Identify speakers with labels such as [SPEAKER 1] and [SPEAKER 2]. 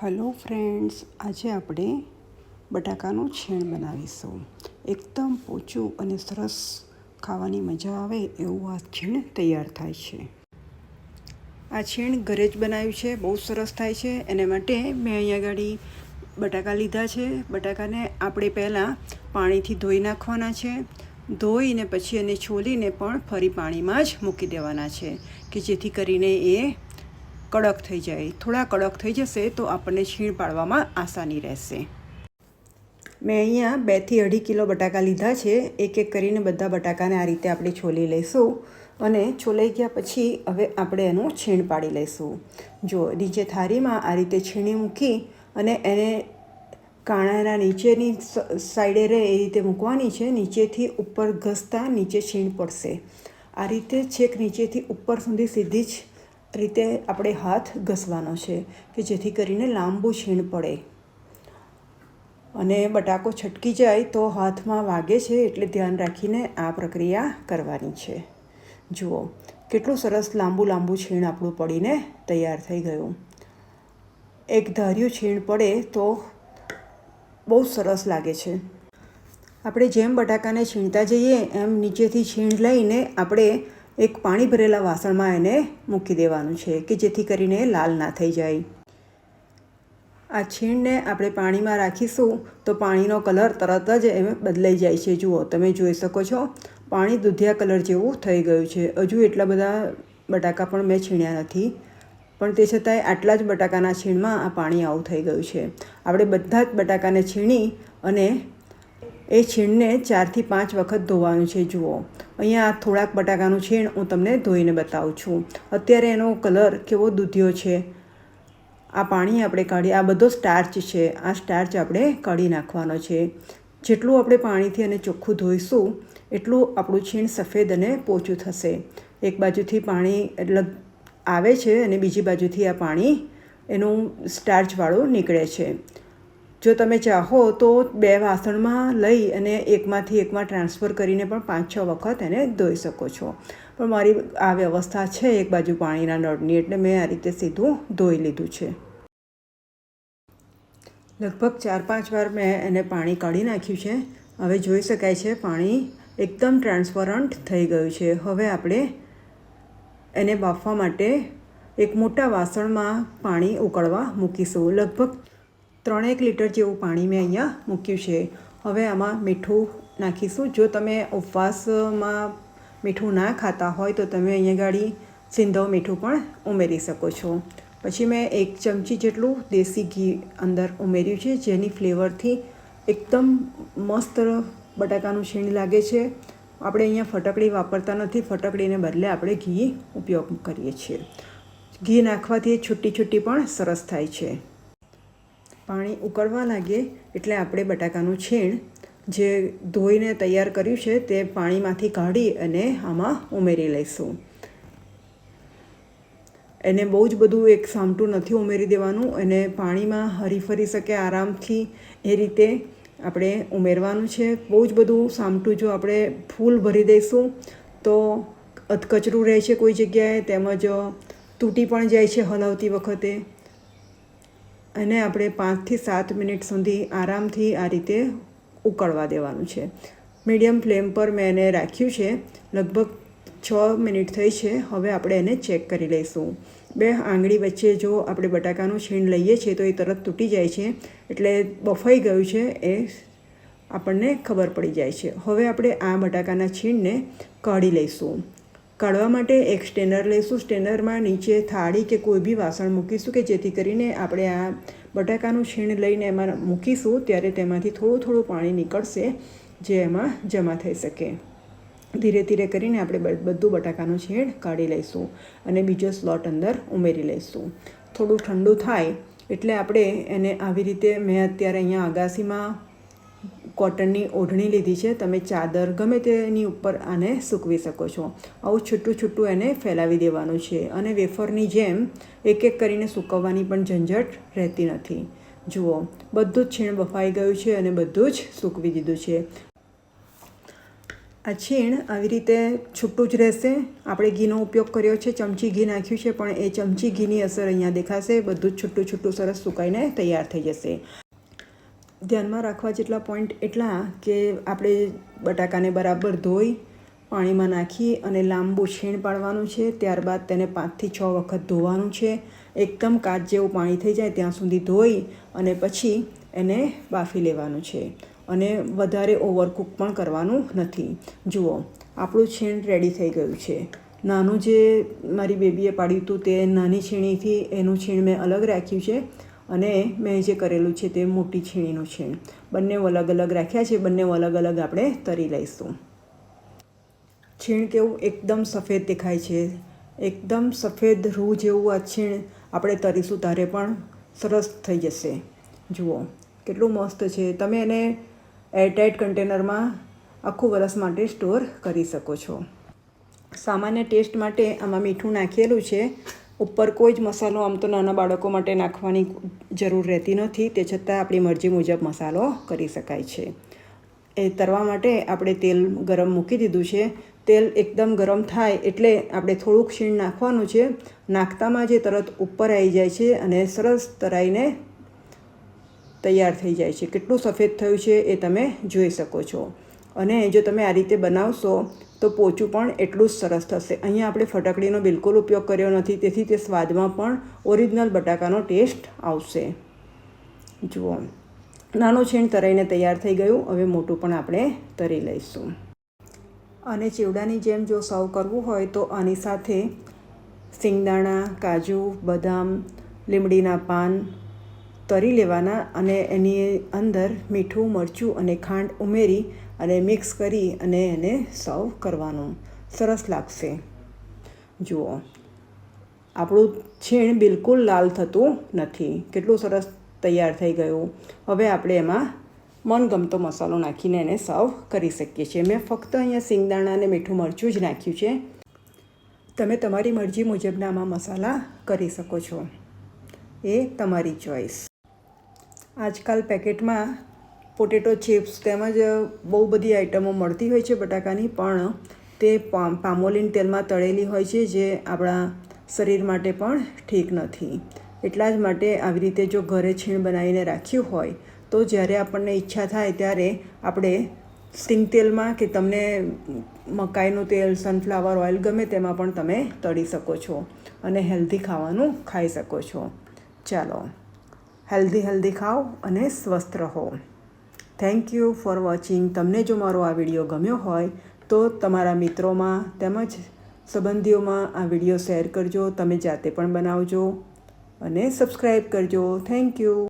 [SPEAKER 1] Hello friends, આજે આપણે બટાકાનું છીણ બનાવીશું. એકદમ પોચું અને સરસ ખાવાની મજા આવે એવું આ છીણ તૈયાર થાય છે. આ છીણ ઘરે જ બનાવ્યું છે, બહુ સરસ થાય છે. એને માટે મેં અહીંયા ગાડી બટાકા લીધા છે. બટાકાને આપણે પહેલાં પાણીથી ધોઈ નાખવાના છે. ધોઈને પછી એને છોલીને પણ ફરી પાણીમાં જ મૂકી દેવાના છે, કે જેથી કરીને એ કડક થઈ જાય. થોડા કડક થઈ જશે તો આપણને છીણ પાડવામાં આસાની રહેશે. મેં અહીંયા બેથી અઢી કિલો બટાકા લીધા છે. એક એક કરીને બધા બટાકાને આ રીતે આપણે છોલી લઈશું અને છોલાઈ ગયા પછી હવે આપણે એનું છીણ પાડી લઈશું. જો નીચે થાળીમાં આ રીતે છીણી મૂકી અને એને કાણાના નીચેની સાઈડે રહે એ રીતે મૂકવાની છે. નીચેથી ઉપર ઘસતા નીચે છીણ પડશે. આ રીતે છેક નીચેથી ઉપર સુધી સીધી જ રીતે આપણે હાથ ઘસવાનો છે કે જેથી કરીને લાંબુ છીણ પડે. અને બટાકો છટકી જાય તો હાથમાં વાગે છે એટલે ધ્યાન રાખીને આ પ્રક્રિયા કરવાની છે. જુઓ, કેટલું સરસ લાંબુ લાંબુ છીણ આપણું પડીને તૈયાર થઈ ગયું. એક ધાર્યું છીણ પડે તો બહુ સરસ લાગે છે. આપણે જેમ બટાકાને છીણતા જઈએ, એમ નીચેથી છીણ લઈને આપણે એક પાણી ભરેલા વાસણમાં એને મૂકી દેવાનું છે કે જેથી કરીને લાલ ના થઈ જાય. આ છીણને આપણે પાણીમાં રાખીશું તો પાણીનો કલર તરત જ એ બદલાઈ જાય છે. જુઓ, તમે જોઈ શકો છો, પાણી દૂધિયા કલર જેવું થઈ ગયું છે. હજુ એટલા બધા બટાકા પણ મેં છીણ્યા નથી, પણ તે છતાંય આટલા જ બટાકાના છીણમાં આ પાણી આવું થઈ ગયું છે. આપણે બધા જ બટાકાને છીણી અને એ છીણને ચારથી પાંચ વખત ધોવાનું છે. જુઓ અહીંયા થોડાક બટાકાનું છીણ હું તમને ધોઈને બતાવું છું. અત્યારે એનો કલર કેવો દૂધ્યો છે. આ પાણી આપણે કાઢી, આ બધો સ્ટાર્ચ છે. આ સ્ટાર્ચ આપણે કાઢી નાખવાનો છે. જેટલું આપણે પાણીથી અને ચોખ્ખું ધોઈશું, એટલું આપણું છીણ સફેદ અને પોચું થશે. એક બાજુથી પાણી એટલે આવે છે અને બીજી બાજુથી આ પાણી એનું સ્ટાર્ચવાળું નીકળે છે. જો તમે ચાહો તો બે વાસણમાં લઈ અને એકમાંથી એકમાં ટ્રાન્સફર કરીને પણ પાંચ છ વખત એને ધોઈ શકો છો. પણ મારી આ વ્યવસ્થા છે એક બાજુ પાણીના નળની, એટલે મેં આ રીતે સીધું ધોઈ લીધું છે. લગભગ ચાર પાંચ વાર મેં એને પાણી કાઢી નાખ્યું છે. હવે જોઈ શકાય છે પાણી એકદમ ટ્રાન્સપરન્ટ થઈ ગયું છે. હવે આપણે એને બાફવા માટે એક મોટા વાસણમાં પાણી ઉકળવા મૂકીશું. લગભગ ત્રણેક લીટર જેવું પાણી મેં અહીંયા મૂક્યું છે. હવે આમાં મીઠું નાખીશું. જો તમે ઉપવાસમાં મીઠું ના ખાતા હોય તો તમે અહીંયા ગાડી સિંધવ મીઠું પણ ઉમેરી શકો છો. પછી મેં એક ચમચી જેટલું દેશી ઘી અંદર ઉમેર્યું છે, જેની ફ્લેવરથી એકદમ મસ્ત બટાકાનું છીણ લાગે છે. આપણે અહીંયા ફટકડી વાપરતા નથી, ફટકડીને બદલે આપણે ઘી ઉપયોગ કરીએ છીએ. ઘી નાખવાથી છૂટી છૂટી પણ સરસ થાય છે. પાણી ઉકળવા લાગે એટલે આપણે બટાકાનું છીણ જે ધોઈને તૈયાર કર્યું છે તે પાણીમાંથી કાઢી અને આમાં ઉમેરી લઈશું. એને બહુ જ બધું એક સામટું નથી ઉમેરી દેવાનું અને પાણીમાં હરી ફરી શકે આરામથી એ રીતે આપણે ઉમેરવાનું છે. બહુ જ બધું સામટું જો આપણે ફૂલ ભરી દઈશું તો અધકચરું રહે છે કોઈ જગ્યાએ, તેમજ તૂટી પણ જાય છે હલાવતી વખતે. અને આપણે પાંચથી સાત મિનિટ સુધી આરામથી આ રીતે ઉકળવા દેવાનું છે. મીડિયમ ફ્લેમ પર મેં એને રાખ્યું છે. લગભગ છ મિનિટ થઈ છે. હવે આપણે એને ચેક કરી લઈશું. બે આંગળી વચ્ચે જો આપણે બટાકાનું છીણ લઈએ છીએ તો એ તરત તૂટી જાય છે. એટલે બફાઈ ગયું છે એ આપણને ખબર પડી જાય છે. હવે આપણે આ બટાકાના છીણને કાઢી લઈશું. કાઢવા માટે એક સ્ટેનર લઈશું સ્ટેનરમાં નીચે થાળી કે કોઈ બી વાસણ મૂકીશું કે જેથી કરીને આપણે આ બટાકાનું છીણ લઈને એમાં મૂકીશું ત્યારે તેમાંથી થોડું થોડું પાણી નીકળશે જે એમાં જમા થઈ શકે. ધીરે ધીરે કરીને આપણે બધું બટાકાનું છીણ કાઢી લઈશું અને બીજો સ્લોટ અંદર ઉમેરી લઈશું. થોડું ઠંડુ થાય એટલે આપણે એને આવી રીતે મેં અત્યારે અહીંયા અગાસીમાં કોટનની ઓઢણી લીધી છે. તમે ચાદર ગમે તેની ઉપર આને સૂકવી શકો છો. આવું છૂટું છૂટું એને ફેલાવી દેવાનું છે અને વેફરની જેમ એક એક કરીને સૂકવવાની પણ ઝંઝટ રહેતી નથી. જુઓ, બધું જ છીણ બફાઈ ગયું છે અને બધું જ સૂકવી દીધું છે. આ છીણ આવી રીતે છૂટું જ રહેશે. આપણે ઘીનો ઉપયોગ કર્યો છે. ચમચી ઘી નાખ્યું છે, પણ એ ચમચી ઘીની અસર અહીંયા દેખાશે. બધું જ છૂટું છૂટું સરસ સુકાઈને તૈયાર થઈ જશે. ધ્યાનમાં રાખવા જેટલા પોઈન્ટ એટલા કે આપણે બટાકાને બરાબર ધોઈ, પાણીમાં નાખી અને લાંબુ છીણ પાડવાનું છે. ત્યારબાદ તેને પાંચથી છ વખત ધોવાનું છે. એકદમ કાચ જેવું પાણી થઈ જાય ત્યાં સુધી ધોઈ અને પછી એને બાફી લેવાનું છે. અને વધારે ઓવરકુક પણ કરવાનું નથી. જુઓ, આપણું છીણ રેડી થઈ ગયું છે. નાનું જે મારી બેબીએ પાડ્યું હતું તે નાની છીણીથી એનું છીણ મેં અલગ રાખ્યું છે. અને મેં જે કરેલું છે તે મોટી છીણીનું છે. બંને અલગ અલગ રાખ્યા છે બંને અલગ અલગ આપણે તરી લઈશું. છીણ કેવું એકદમ સફેદ દેખાય છે. એકદમ સફેદ રૂ જેવું આ છીણ આપણે તરીશું ત્યારે પણ સરસ થઈ જશે. જુઓ, કેટલું મસ્ત છે. તમે એને એરટાઇટ કન્ટેનરમાં આખું વરસ માટે સ્ટોર કરી શકો છો. સામાન્ય ટેસ્ટ માટે આમાં મીઠું નાખેલું છે. ઉપર કોઈ જ મસાલો આમ તો નાના બાળકો માટે નાખવાની જરૂર રહેતી નથી. તે છતાં આપણી મરજી મુજબ મસાલો કરી શકાય છે. એ તરવા માટે આપણે તેલ ગરમ મૂકી દીધું છે. તેલ એકદમ ગરમ થાય એટલે આપણે થોડુંક શીણ નાખવાનું છે. નાખતામાં જે તરત ઉપર આવી જાય છે અને સરસ તરાઈને તૈયાર થઈ જાય છે. કેટલું સફેદ થયું છે એ તમે જોઈ શકો છો. અને જો તમે આ રીતે બનાવશો, તો પોચું પણ એટલું જ સરસ થશે. અહીંયા આપણે ફટકડીનો બિલકુલ ઉપયોગ કર્યો નથી, તેથી તે સ્વાદમાં પણ ઓરિજિનલ બટાકાનો ટેસ્ટ આવશે. જુઓ. નાનું છીણ તરાઈને તૈયાર થઈ ગયું. હવે મોટું પણ આપણે તરી લઈશું. અને ચેવડાની જેમ જો સર્વ કરવું હોય, તો આની સાથે સિંગદાણા, કાજુ, બદામ, લીમડીના પાન તરી લેવાના અને એની અંદર મીઠું, મરચું અને ખાંડ ઉમેરી અને મિક્સ કરી અને એને સર્વ કરવાનું. સરસ લાગશે. જુઓ. આપણું છીણ બિલકુલ લાલ થતું નથી. કેટલું સરસ તૈયાર થઈ ગયું. હવે આપણે એમાં મનગમતો મસાલો નાખીને એને સર્વ કરી શકીએ છીએ. મેં ફક્ત અહીંયા સિંગદાણા અને મીઠું, મરચું જ નાખ્યું છે. તમે તમારી મરજી મુજબના આમાં મસાલા કરી શકો છો. એ તમારી ચોઈસ. આજકાલ પેકેટમાં પોટેટો ચિપ્સ તેમજ બહુ બધી આઇટમો મળતી હોય છે બટાકાની, પણ તે પામોલીન તેલમાં તળેલી હોય છે જે આપણા શરીર માટે પણ ઠીક નથી. એટલા જ માટે આવી રીતે જો ઘરે છીણ બનાવીને રાખ્યું હોય, તો જ્યારે આપણને ઈચ્છા થાય ત્યારે આપણે સિંગ તેલમાં કે તમને મકાઈનું તેલ સનફ્લાવર ઓઇલ ગમે તેમાં પણ તમે તળી શકો છો અને હેલ્ધી ખાવાનું ખાઈ શકો છો. ચાલો. હેલ્ધી હેલ્ધી ખાઓ અને સ્વસ્થ રહો. થેન્ક યુ ફોર વોચિંગ તમને જો મારો આ વીડિયો ગમ્યો હોય, તો તમારા મિત્રોમાં તેમજ સંબંધીઓમાં આ વીડિયો શેર કરજો. તમે જાતે પણ બનાવજો અને સબસ્ક્રાઈબ કરજો. Thank you